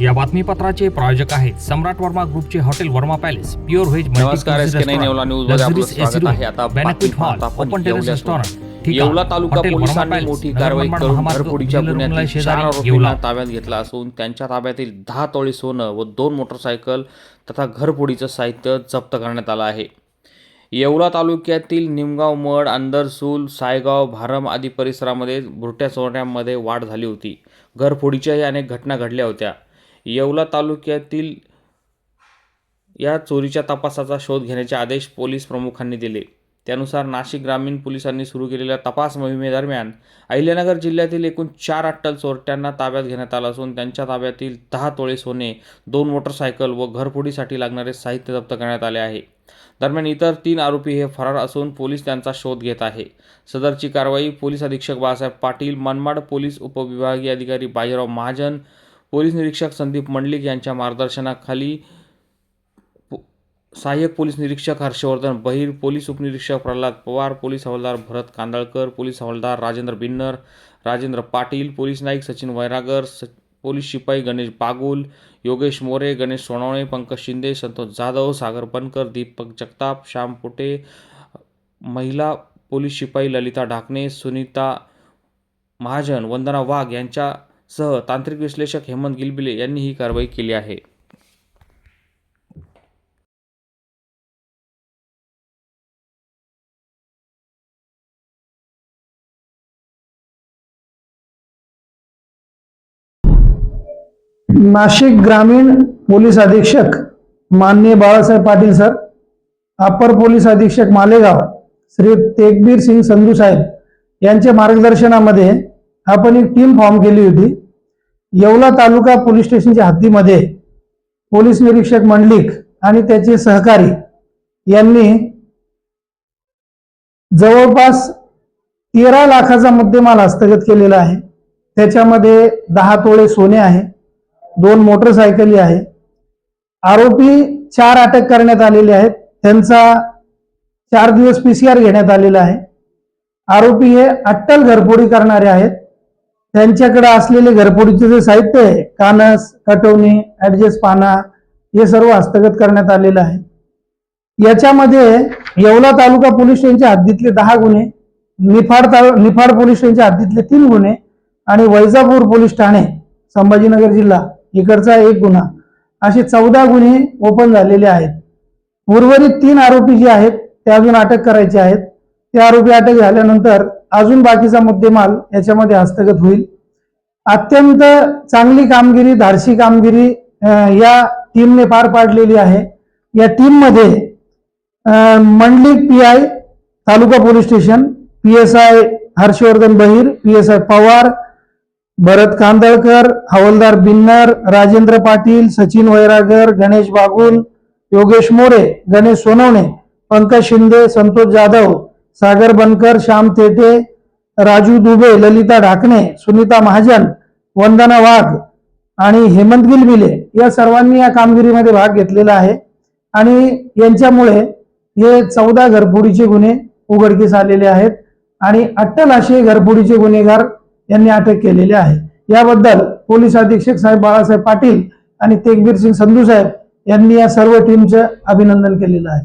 या बातमीपत्राचे प्रायोजक आहेत सम्राट वर्मा ग्रुपचे hotel Varma palace pure veg नमस्कार येवला तालुका पोलिसांनी मोठी कारवाई करून घरफोडीच्या गुन्ह्यातील चार आरोपींना ताब्यात घेतला असून त्यांच्या ताब्यातील दहा तोळे सोनं व दोन मोटरसायकल तथा घरफोडीचं साहित्य जप्त करण्यात आलं आहे. येवला तालुक्यातील निमगाव मड अंदरसूल सायगाव भारम आदी परिसरामध्ये बुरट्या चोरट्यांमध्ये वाढ झाली होती. घरफोडीच्याही अनेक घटना घडल्या होत्या. येवला तालुक्यातील या चोरीच्या तपासाचा शोध घेण्याचे आदेश पोलीस प्रमुखांनी दिले. त्यानुसार नाशिक ग्रामीण पोलिसांनी सुरू केलेल्या तपास मोहिमेदरम्यान अहिल्यानगर जिल्ह्यातील एकूण चार अट्टल चोरट्यांना ताब्यात घेण्यात आलं असून त्यांच्या ताब्यातील दहा तोळे सोने दोन मोटरसायकल व घरफोडीसाठी लागणारे साहित्य जप्त करण्यात आले आहे. दरम्यान इतर तीन आरोपी हे फरार असून पोलीस त्यांचा शोध घेत आहे. सदरची कारवाई पोलीस अधीक्षक बाळासाहेब पाटील मनमाड पोलीस उपविभागीय अधिकारी बाजीराव महाजन पोलीस निरीक्षक संदीप मंडलिक यांच्या मार्गदर्शनाखाली सहाय्यक पोलीस निरीक्षक हर्षवर्धन बहिर पोलीस उपनिरीक्षक प्रल्हाद पवार पोलीस हवालदार भरत कांदळकर पोलीस हवालदार राजेंद्र बिन्नर राजेंद्र पाटील पोलीस नाईक सचिन वैरागर स पोलीस शिपाई गणेश बागुल योगेश मोरे गणेश सोनवणे पंकज शिंदे संतोष जाधव सागर बनकर दीपक जगताप श्याम पुटे महिला पोलीस शिपाई ललिता ढाकणे सुनीता महाजन वंदना वाघ यांच्या सह तांत्रिक विश्लेषक हेमंत गिलबिले यांनी ही कारवाई केली आहे. नाशिक ग्रामीण पोलीस अधीक्षक माननीय बाळासाहेब पाटील सर अपर पोलीस अधीक्षक मालेगाव श्री तेगबीर सिंग संधू साहेब यांच्या मार्गदर्शनामध्ये आपण एक टीम फॉर्म केली होती. येवला तालुका पोलीस स्टेशनच्या हद्दीमध्ये पोलीस निरीक्षक मंडलिक आणि त्याचे सहकारी यांनी जवळपास तेरा लाखाचा मुद्देमाल हस्तगत केलेला आहे. त्याच्यामध्ये दहा तोळे सोने आहे दोन मोटरसायकली आहे. आरोपी चार अटक करण्यात आलेले आहेत. त्यांचा चार दिवस पीसीआर घेण्यात आलेला आहे. आरोपी हे अट्टल घरफोडी करणारे आहेत. त्यांच्याकडे असलेले घरफोडीचे जे साहित्य आहे कानस कटवणी ऍडजस्ट पाना हे सर्व हस्तगत करण्यात आलेलं आहे. याच्यामध्ये येवला तालुका पोलीस स्टेशनच्या हद्दीतले दहा गुन्हे निफाड तालु निफाड पोलीस स्टेशनच्या हद्दीतले तीन गुन्हे आणि वैजापूर पोलीस ठाणे संभाजीनगर जिल्हा इकडचा एक गुन्हा असे चौदा गुन्हे ओपन झालेले आहेत. उर्वरित तीन आरोपी जे आहेत ते अजून अटक करायचे आहेत. ते आरोपी अटक झाल्यानंतर अजून बाकीचा मुद्देमाल याच्यामध्ये हस्तगत होईल. अत्यंत चांगली कामगिरी धाडसी कामगिरी या टीमने पार पाडलेली आहे. या टीममध्ये मंडली P I taluka police station P S I Harshvardhan Bahir P S I Pawar Bharat Kandalkar हवलदार बिन्नर राजेंद्र पाटील सचिन वैरागर गणेश बागुल योगेश मोरे गणेश सोनवणे पंकज शिंदे संतोष जाधव सागर बनकर श्याम तेटे राजू दुबे ललिता ढाकणे सुनीता महाजन वंदना वाघ आणि हेमंत गिलबिले या सर्वांनी या कामगिरीमध्ये भाग घेतलेला आहे. आणि यांच्यामुळे हे चौदा घरफोडीचे गुन्हे उघडकीस आलेले आहेत आणि अट्टल असे घरफोडीचे गुन्हेगार यांनी अटक केलेली आहे. याबद्दल पोलीस अधीक्षक साहेब बाळासाहेब पाटील आणि तेगबीर सिंग संधू साहेब यांनी या सर्व टीमचं अभिनंदन केलेलं आहे.